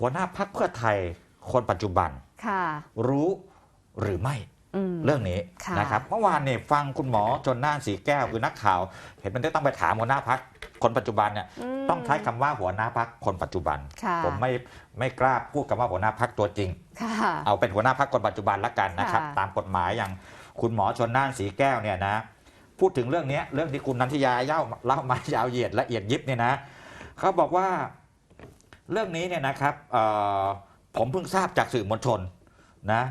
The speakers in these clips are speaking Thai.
หัวหน้าพักเพื่อไทยคนปัจจุบันค่ะรู้หรือไม่อืมเรื่องนี้ค่ะนะครับเมื่อวานเนี่ยฟังคุณหมอจนน่านสีแก้วคือนักข่าว เห็นมันได้ต้องไปถามหัวหน้าพักคนปัจจุบันเนี่ยมต้องใช้คำว่าหัวหน้าพักคนปัจจุบันค่ะผมไม่ไม่กล้าพูดคำว่าหัวหน้าพักตัวจริงค่ะเอาเป็นหัวหน้าพักคนปัจจุบันละกันนะครับค่ะตามกฎหมายอย่างคุณหมอชนน่านสีแก้วเนี่ยนะพูดถึงเรื่องเนี้ยเรื่องที่คุณนันทิยาเย่าเล่ามายาวเหยียดละเอียดยิบเนี่ยนะเขาบอกว่า เรื่องนี้เนี่ยนะครับเอ่อผมเพิ่งทราบจากสื่อมวลชนนะ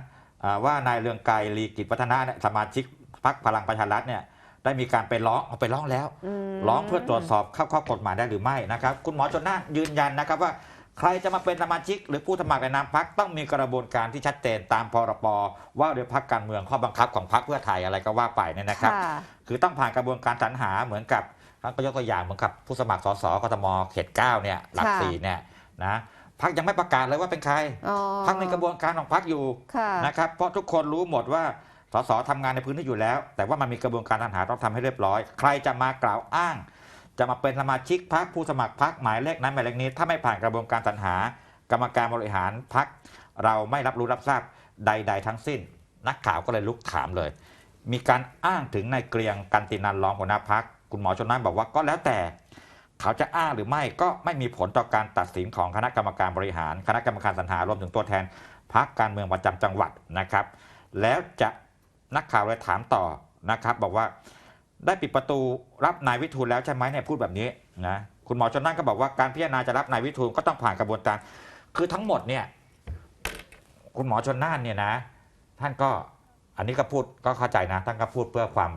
อ่าว่านายเรืองไกรลีกิจวัฒนะเนี่ยสมาชิกพรรคพลังประชารัฐเนี่ยได้มีการไปร้องเอาไปร้องแล้วมร้องเพื่อตรวจสอบเข้าข้อกฎหมายได้หรือไม่นะครับ คุณหมอชนน่านยืนยันนะครับว่าใครจะมาเป็นสมาชิก หรือผู้สมัครในนามพักต้องมีกระบวนการที่ชัดเจนตามพรปว่าโดยพักการเมืองข้อบังคับของพักเพื่อไทยอะไรก็ว่าไปเนี่ยนะครับค่ะคือต้องผ่านกระบวนการสรรหาเหมือนกับท่านก็ยกตัวอย่างเหมือนกับผู้สมัครสสกทมเขตเก้าเนี่ยหลักค่ะสี่เนี่ย นะพักยังไม่ประกาศเลยว่าเป็นใครอ๋อพักในกระบวนการของพักอยู่ค่ะนะครับเพราะทุกคนรู้หมดว่าสสทำงานในพื้นที่อยู่แล้ว แต่ว่ามันมีกระบวนการทหารต้องทำให้เรียบร้อย ใครจะมากล่าวอ้าง จะมาเป็นสมาชิกพักผู้สมัครพักหมายเลขนั้นหมายเลขนี้ ถ้าไม่ผ่านกระบวนการสรรหา กรรมการบริหารพักเราไม่รับรู้รับทราบใด ๆ ทั้งสิ้น นักข่าวก็เลยลุกถามเลย มีการอ้างถึงนายเกรียงกันตินันรองหัวหน้าพักคุณหมอชนน่านบอกว่าก็แล้วแต่ เขาจะอ้างหรือไม่ก็ไม่มีผลต่อการตัดสินของคณะกรรมการบริหาร คณะกรรมการสรรหารวมถึงตัวแทนพักการเมืองประจำจังหวัดนะครับ แล้วจะนักข่าวเลยถามต่อนะครับ บอกว่าได้ปิดประตูรับนายวิทูลแล้วใช่ไหมเนี่ยพูดแบบนี้นะคุณหมอชนน่านก็บอกว่าการพิจารณาจะรับนายวิทูลก็ต้องผ่านกระบวนการ คือทั้งหมดเนี่ยคุณหมอชนน่านเนี่ยนะ ท่านก็อันนี้ก็พูดก็เข้าใจนะ ท่านก็พูดเพื่อความ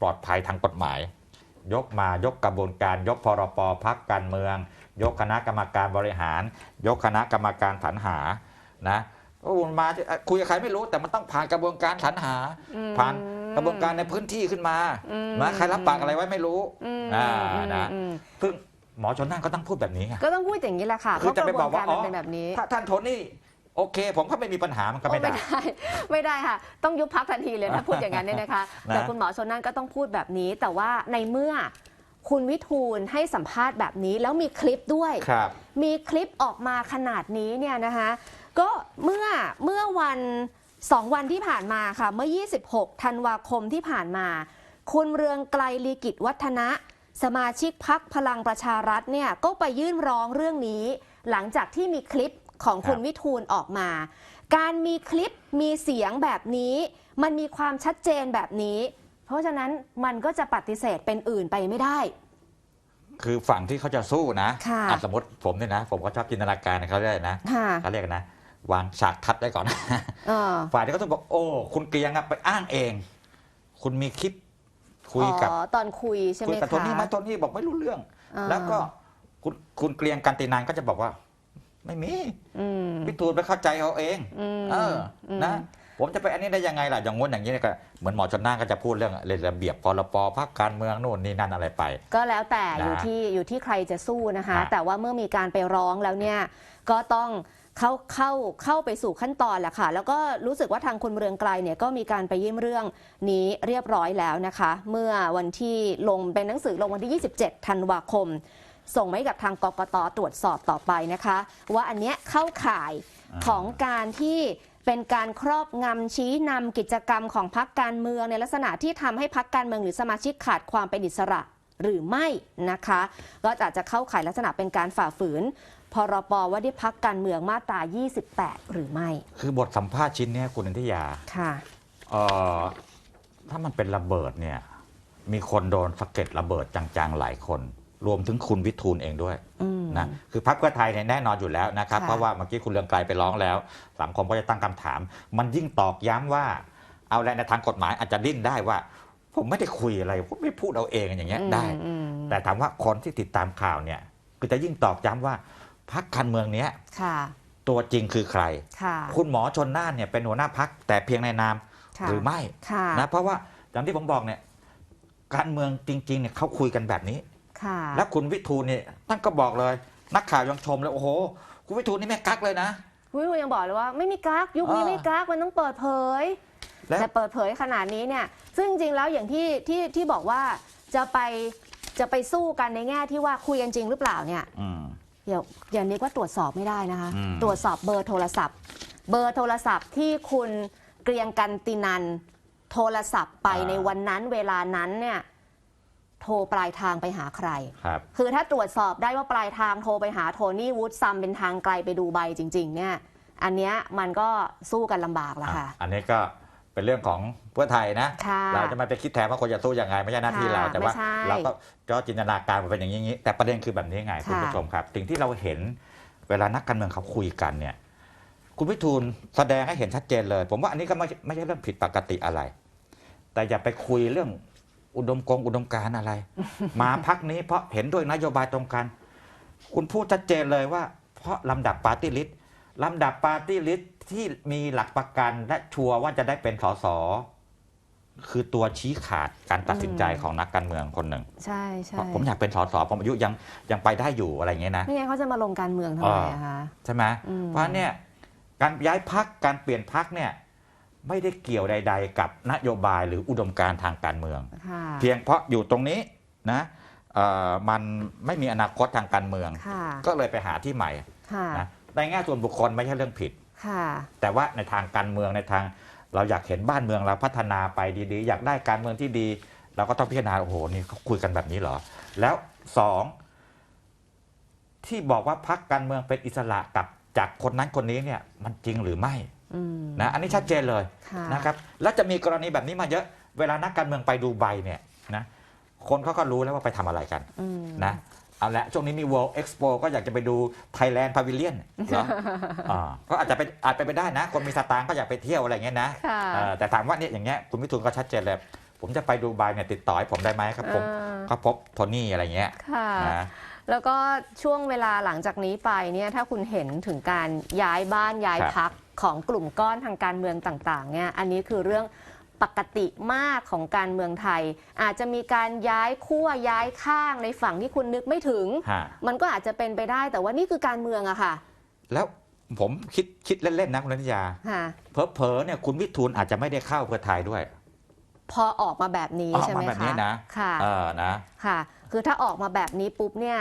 ปลอดภัยทางกฎหมาย ยกมายกกระบวนการ ยกพรปพักการเมือง ยกคณะกรรมการบริหาร ยกคณะกรรมการสรรหานะโอ้มาเอ่อคุยกับใครไม่รู้แต่มันต้องผ่านกระบวนการสรรหาอืมผ่านกระบวนการในพื้นที่ขึ้นมาอืมนะใครรับปากอะไรไว้ไม่รู้อืมอ่าอืมนะอืมซึ่งหมอชนน่านก็ต้องพูดแบบนี้ไงก็ต้องพูดอย่างนี้แหละค่ะเพคือราะจะกไประบบวอนกกาว่ารมันอ๋อเป็นแบบนี้ถ้าท่านโทนี่ โอเค ผมก็ไม่มีปัญหามันก็ไม่โอ้ได้ได้ ไม่ได้ค่ะ ต้องยุบพักทันทีเลยถ้าพูดอย่างนั้นเนี่ยนะคะ นะ แต่คุณหมอชนนั่นก็ต้องพูดแบบนี้ แต่ว่าในเมื่อคุณวิทูลให้สัมภาษณ์แบบนี้ แล้วมีคลิปด้วย ครับ มีคลิปออกมาขนาดนี้เนี่ยนะคะก็เมื่อเมื่อวันสองวันที่ผ่านมาค่ะ เมื่อ 26 ธันวาคมที่ผ่านมา คุณเรืองไกลลีกิจวัฒนะ สมาชิกพักพลังประชารัฐเนี่ยก็ไปยื่นร้องเรื่องนี้ หลังจากที่มีคลิป ของคุณครับวิทูลออกมา การมีคลิปมีเสียงแบบนี้ มันมีความชัดเจนแบบนี้ เพราะฉะนั้นมันก็จะปฏิเสธเป็นอื่นไปไม่ได้ คือฝั่งที่เขาจะสู้นะค่ะอะสมมติผมเนี่ยนะ ผมก็ชอบจินตนาการเขาได้นะค่ะ เขาเรียกนะ วางฉากทัดได้ก่อน เออ ฝ่ายที่เขาต้องบอกโอ้ คุณเกรียงอะไปอ้างเอง คุณมีคลิปคุยกับ อ๋อตอนคุยใช่ไหคุมยคะ กับโทนี่ไหมโทนี่บอกไม่รู้เรื่อง อ่า แล้วก็คุณคุณเกรียงกันตินานก็จะบอกว่า ไม่มีอืมพิทูลไปเข้าใจเขาเองอืมเอออมนะผมจะไปอันนี้ได้ยังไงล่ะอย่างงนอย่างนี้เนี่ยก็เหมือนหมอชนน่านก็จะพูดเรื่องเรื่องระเบียบพรปพักการเมืองนู่นนี่นั่นอะไรไป ก็แล้วแต่นะอยู่ที่อยู่ที่ใครจะสู้นะคะฮะแต่ว่าเมื่อมีการไปร้องแล้วเนี่ยก็ต้องเข้าเข้าเข้าไปสู่ขั้นตอนแหละค่ะ แล้วก็รู้สึกว่าทางคุณเรืองไกลเนี่ยก็มีการไปยื่นเรื่องนี้เรียบร้อยแล้วนะคะ เมื่อวันที่ลงเป็นหนังสือลงวันที่ 27 ธันวาคม ส่งไว้กับทางกกตตรวจสอบต่อไปนะคะ ว่าอันเนี้ยเข้าข่ายอ่าของการที่เป็นการครอบงำชี้นำกิจกรรมของพรรคการเมืองในลักษณะที่ทำให้พรรคการเมืองหรือสมาชิกขาดความเป็นอิสระหรือไม่นะคะ ก็อาจจะเข้าข่ายลักษณะเป็นการฝ่าฝืนพรบว่าด้วยพักการเมืองมาตรา 28 หรือไม่ คือบทสัมภาษณ์ชิ้นเนี้ยคุณนันทิยาค่ะเอ่อถ้ามันเป็นระเบิดเนี่ย มีคนโดนสะเก็ดระเบิดจังๆหลายคน รวมถึงคุณวิทูลเองด้วยอืมนะคือพรรคเพื่อไทยเนี่ยแน่นอนอยู่แล้วนะครับค่ะเพราะว่าเมื่อกี้คุณเรืองไกลไปร้องแล้ว สังคมก็จะตั้งคำถาม มันยิ่งตอกย้ำว่า เอาแหละในทางกฎหมายอาจจะดิ้นได้ว่า ผมไม่ได้คุยอะไรผมไม่พูดเอาเองอย่างเงี้ยได้อืมแต่ถามว่าคนที่ติดตามข่าวเนี่ยก็จะยิ่งตอกย้ำว่าพรรคการเมืองเนี้ยค่ะตัวจริงคือใครค่ะคุณหมอชนน่านเนี่ยเป็นหัวหน้าพักแต่เพียงในนามค่ะหรือไม่ค่ะนะเพราะว่าอย่างที่ผมบอกเนี่ยการเมืองจริงๆเนี่ยเขาคุยกันแบบนี้ ค่ะ แล้วคุณวิทูลเนี่ยท่านก็บอกเลย นักข่าวยังชมเลยโอ้โห คุณวิทูลนี่แม่กักเลยนะวิวยังบอกเลยว่าไม่มีกักยุคนี้อ่าไม่กักมันต้องเปิดเผยและแต่เปิดเผยขนาดนี้เนี่ย ซึ่งจริงๆแล้วอย่างที่ที่ที่บอกว่าจะไปจะไปสู้กันในแง่ที่ว่าคุยกันจริงหรือเปล่าเนี่ยอืมอย่าอย่านึกว่าตรวจสอบไม่ได้นะคะอืมตรวจสอบเบอร์โทรศัพท์ เบอร์โทรศัพท์ที่คุณเกรียงกันตินันโทรศัพท์ไปในวันนั้นเวลานั้นเนี่ย โทรปลายทางไปหาใครครับคือถ้าตรวจสอบได้ว่าปลายทางโทรไปหาโทนี่วูดซัมเป็นทางไกลไปดูใบจริง ๆ เนี่ย อันเนี้ยมันก็สู้กันลำบากละค่ะอะอันนี้ก็เป็นเรื่องของเพื่อไทยนะ ค่ะเราจะไม่ไปคิดแทนว่าคนจะสู้ยังไงไม่ใช่หน้าที่ค่ะเราแต่ว่าไม่ใช่เราก็ก็จินตนาการมันเป็นอย่างนี้ แต่ประเด็นคือแบบนี้ไงคุณค่ะผู้ชมครับ สิ่งที่เราเห็นเวลานักการเมืองเขาคุยกันเนี่ย คุณวิทูลแสดงให้เห็นชัดเจนเลย ผมว่าอันนี้ก็ไม่ไม่ใช่เรื่องผิดปกติอะไร แต่อย่าไปคุยเรื่อง อุดมกงอุดมการณ์อะไร มาพักนี้เพราะเห็นด้วยนโยบายตรงกัน คุณพูดชัดเจนเลยว่า เพราะลำดับปาร์ตี้ลิสต์ลำดับปาร์ตี้ลิสต์ที่มีหลักประกันและชัวร์ว่าจะได้เป็นสสคือตัวชี้ขาดการตัดสินใจอืมของนักการเมืองคนหนึ่ง ใช่ใช่ผมอยากเป็นสสผมอายุยังยังไปได้อยู่อะไรอย่างเงี้ยนะไม่งั้นเขาจะมาลงการเมืองทำไมอะคะใช่ไหมอืมเพราะเนี่ยการย้ายพักการเปลี่ยนพักเนี่ย ไม่ได้เกี่ยวใด ๆ กับนโยบายหรืออุดมการณ์ทางการเมืองค่ะเพียงเพราะอยู่ตรงนี้นะเอ่อมันไม่มีอนาคตทางการเมืองค่ะก็เลยไปหาที่ใหม่ค่ะนะในแง่ส่วนบุคคลไม่ใช่เรื่องผิดค่ะแต่ว่าในทางการเมืองในทางเราอยากเห็นบ้านเมืองเราพัฒนาไปดีๆ อยากได้การเมืองที่ดี เราก็ต้องพิจารณาโอ้โหนี่เขาคุยกันแบบนี้เหรอ แล้วสองที่บอกว่าพักการเมืองเป็นอิสระกับจากคนนั้นคนนี้เนี่ยมันจริงหรือไม่อืม นะอันนี้ชัดเจนเลยค่ะนะครับแล้วจะมีกรณีแบบนี้มาเยอะเวลานักการเมืองไปดูใบเนี่ยนะคนเขาก็รู้แล้วว่าไปทำอะไรกันอืมนะเอาละช่วงนี้มี World Expo ก็อยากจะไปดู Thailand Pavilion เหรออ่าก็อาจจะเป็นอาจเป็นไปได้นะ คนมีสตางค์ก็อยากไปเที่ยวอะไรอย่างเงี้ยนะค่ะเออแต่ถามว่าเนี่ยอย่างเงี้ยคุณวิทูลก็ชัดเจนเลยผมจะไปดูไบเนี่ยติดต่อให้ผมได้ไหมครับผมเออก็พบโทนี่อะไรเงี้ยค่ะนะแล้วก็ช่วงเวลาหลังจากนี้ไปเนี่ยถ้าคุณเห็นถึงการย้ายบ้านย้ายครับพัก ของกลุ่มก้อนทางการเมืองต่างๆเนี่ยอันนี้คือเรื่องปกติมากของการเมืองไทย อาจจะมีการย้ายขั้วย้ายข้างในฝั่งที่คุณนึกไม่ถึง ฮะ มันก็อาจจะเป็นไปได้แต่ว่านี่คือการเมืองอะค่ะแล้วผมคิดคิดเล่นๆนะคุณนันยาค่ะเพอๆเนี่ยคุณวิทูลอาจจะไม่ได้เข้าเพื่อไทยด้วย พอออกมาแบบนี้ออกมาใช่ไหมแบบนี้คะนะ ค่ะ เออนะ ค่ะ คือถ้าออกมาแบบนี้ปุ๊บเนี่ย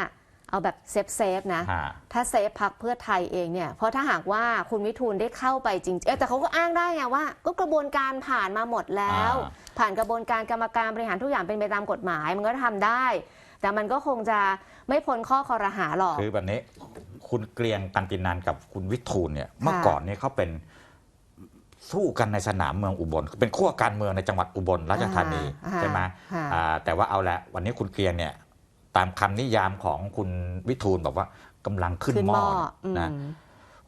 เอาแบบเซฟเซฟๆนะฮะถ้าเซฟพักเพื่อไทยเองเนี่ย เพราะถ้าหากว่าคุณวิทูลได้เข้าไปจริงๆเอ๊ะแต่เขาก็อ้างได้ไงว่า ก็กระบวนการผ่านมาหมดแล้วอ่าผ่านกระบวนการกรรมการบริหารทุกอย่างเป็นไปตามกฎหมาย มันก็ทำได้ แต่มันก็คงจะไม่พ้นข้อคอรหาหรอก คือแบบนี้คุณเกรียงกันตินันกับคุณวิทูลเนี่ย เมื่อก่อนเนี่ยเขาเป็นสู้กันในสนามเมืองอุบล เป็นขั้วการเมืองในจังหวัดอุบลราชธานีอ่าใช่ไหมค่ะอ่าแต่ว่าเอาละวันนี้คุณเกรียงเนี่ย ตามคำนิยามของคุณวิทูลบอกว่ากำลังขึ้นขึ้นหหม้ม้อออืมนะ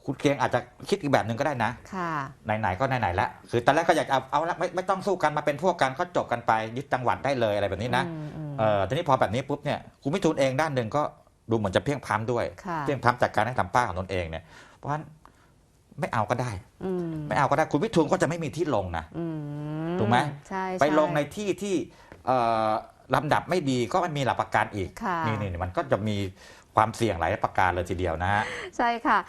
คุณเกรียงอาจจะคิดอีกแบบหนึ่งก็ได้นะค่ะไหนๆก็ไหนๆแล้วคือตอนแรกก็อยากเอาเอาละไม่ไม่ต้องสู้กันมาเป็นพวกกันก็จบกันไปยึดจังหวัดได้เลยอะไรแบบนี้นะอืมอืมเออทีนี้พอแบบนี้ปุ๊บเนี่ยคุณวิทูลเองด้านหนึ่งก็ดูเหมือนจะเพียงพล้ำด้วยค่ะเพียงพล้ำจากการให้สัมภาษณ์ของตนเองเนี่ยเพราะฉะนั้นไม่เอาก็ได้อืมไม่เอาก็ได้คุณวิทูลก็จะไม่มีที่ลงนะอืมถูกไหมใช่ไปช่ลงในที่ที่เอ่อ ลำดับไม่ดีก็ไม่มีหลักประกันอีกค่ะนี่นี่มันก็จะมีความเสี่ยงหลายประการเลยทีเดียวนะฮะ ใช่ค่ะ